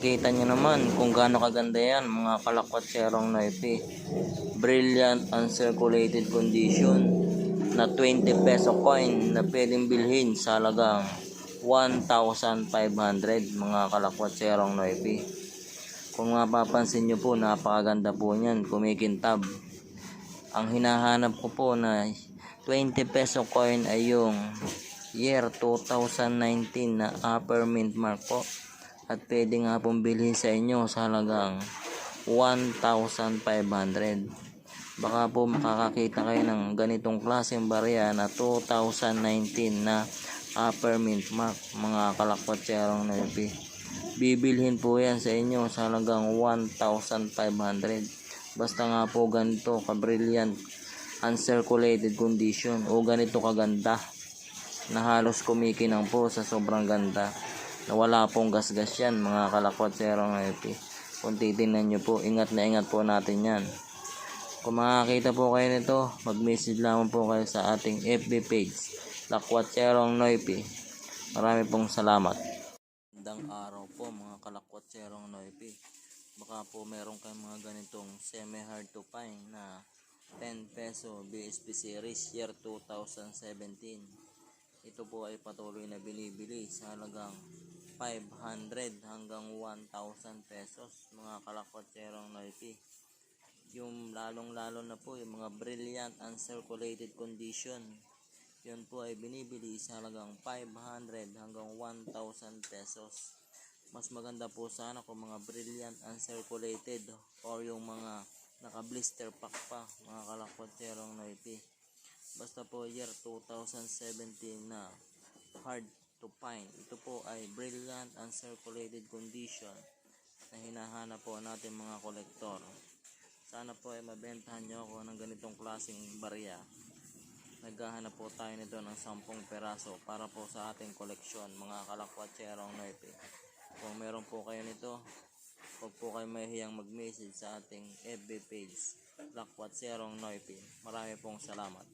Kita nyo naman kung gaano kaganda yan mga kalakwatserong noipi. Brilliant uncirculated condition na 20 peso coin na pwedeng bilhin sa halagang 1,500 mga kalakwatserong noipi. Kung mapapansin nyo po napakaganda po niyan kumikintab. Ang hinahanap ko po na 20 peso coin ay yung year 2019 na upper mint mark po at pwede nga pong bilhin sa inyo sa halagang 1,500 baka po makakakita kayo ng ganitong klaseng barya na 2019 na upper mint mark mga kalakpatserong nerpi bibilhin po yan sa inyo sa halagang 1,500 basta nga po ganito ka brilliant uncirculated condition o ganito kaganda na halos kumikinang po sa sobrang ganda na wala pong gasgas yan mga kalakwat serong IP kung titingnan nyo po ingat na ingat po natin yan. Kung makakita po kayo nito mag message lamang po kayo sa ating FB page Lakwat Serong Noipi marami pong salamat. Magandang araw po mga kalakwat serong Noipi baka po meron kayong mga ganitong semi hard to find na 10 peso BSP series year 2017 ito po ay patuloy na binibili sa halagang 500 hanggang 1,000 pesos mga kalakotserong noipi. Yung lalong lalo na po yung mga brilliant uncirculated condition. Yun po ay binibili sa halagang 500 hanggang 1,000 pesos. Mas maganda po sana kung mga brilliant uncirculated or yung mga naka-blister pack pa mga kalakotserong noipi. Basta po year 2017 na hard to find. Ito po ay brilliant uncirculated condition na hinahanap po natin mga kolektor. Sana po ay mabentahan nyo ako ng ganitong klaseng barya. Naghahanap po tayo nito ng 10 peraso para po sa ating koleksyon mga kalakwatserong noipi. Kung meron po kayo nito, huwag po kayo mahihiyang mag-message sa ating FB page. Lakwatserong noipi. Marami pong salamat.